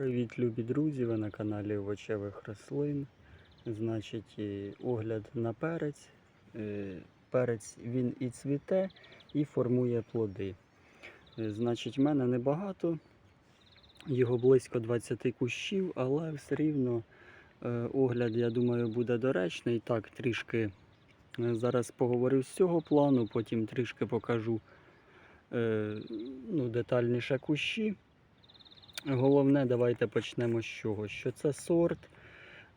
Привіт, любі друзі! Ви на каналі овочевих рослин. Значить, огляд на перець. Е, Перець він і цвіте, і формує плоди. Е, Значить, в мене небагато, його близько 20 кущів, але все рівно е, огляд, я думаю, буде доречний. Так, трішки зараз поговорю з цього плану, потім трішки покажу ну, детальніше кущі. Головне, давайте почнемо з чого. Що це сорт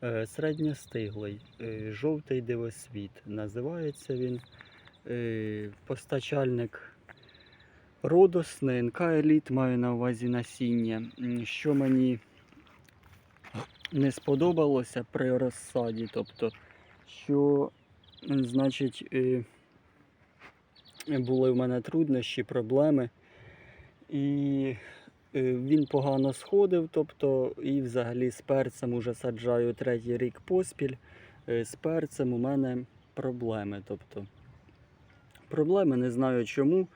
е, середньостиглий, е, жовтий дивосвіт. Називається він е, постачальник Родос, НК Еліт, маю на увазі насіння. Що мені не сподобалося при розсаді, тобто, що, значить, були в мене труднощі, проблеми. І Він погано сходив, тобто, і взагалі з перцем уже саджаю третій рік поспіль. Е, З перцем у мене проблеми. Тобто, проблеми не знаю чому.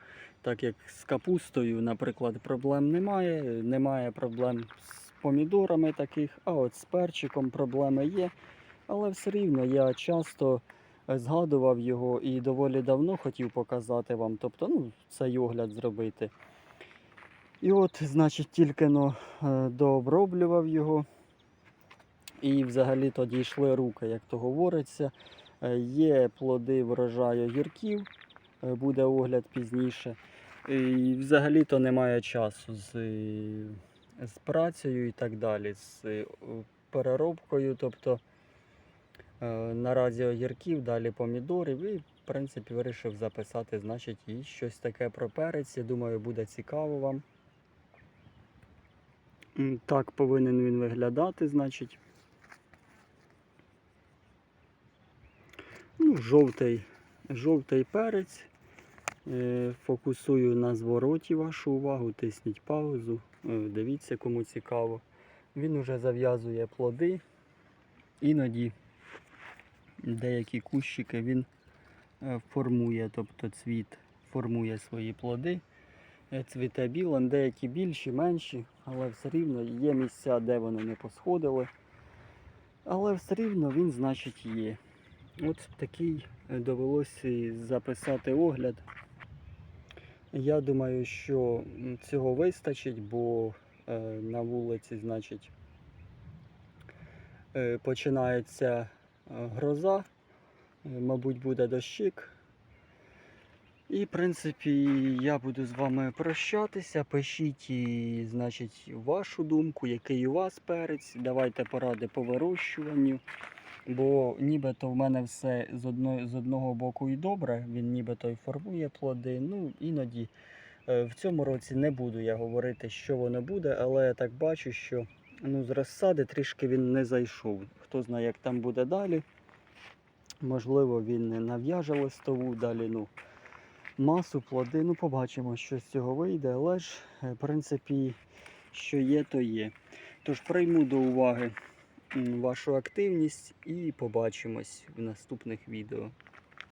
Так як з капустою, наприклад, проблем немає. Немає проблем з помідорами таких, а от з перчиком проблеми є. Але все рівно я часто е, згадував його і доволі давно хотів показати вам. Тобто, ну, цей огляд зробити. І от, значить, тільки но е, дооброблював його. І взагалі то дійшли руки, як то говориться. Е, Є плоди врожаю гірків, е, буде огляд пізніше. І взагалі то немає часу з, з працею і так далі, з переробкою. Тобто наразі огірків, далі помідорів. І, в принципі, вирішив записати, значить, і щось таке про перець. Я думаю, буде цікаво вам. Так повинен він виглядати, значить. Ну, жовтий, жовтий перець. Е, Фокусую на звороті вашу увагу, тисніть паузу. Е, Дивіться, кому цікаво. Він уже зав'язує плоди. Іноді деякі кущики він е, формує, тобто цвіт формує свої плоди. Цвіте білим, деякі більші, менші, але все рівно є місця, де вони не посходили. Але все рівно він, значить, є. От такий е, довелося записати огляд. Я думаю, що цього вистачить, бо е, на вулиці, значить, е, починається гроза, мабуть, буде дощик. І, в принципі, я буду з вами прощатися. Пишіть, значить, вашу думку, який у вас перець. Давайте поради по вирощуванню. Бо нібито в мене все з одного, з одного боку і добре, він нібито і формує плоди. Ну, іноді е, в цьому році не буду я говорити, що воно буде, але я так бачу, що ну, з розсади трішки він не зайшов. Хто знає, як там буде далі. Можливо, він не нав'яже листову далі. ну, масу, плоди. Ну, побачимо, що з цього вийде, але ж, е, в принципі, що є, то є. Тож прийму до уваги вашу активність і побачимось в наступних відео.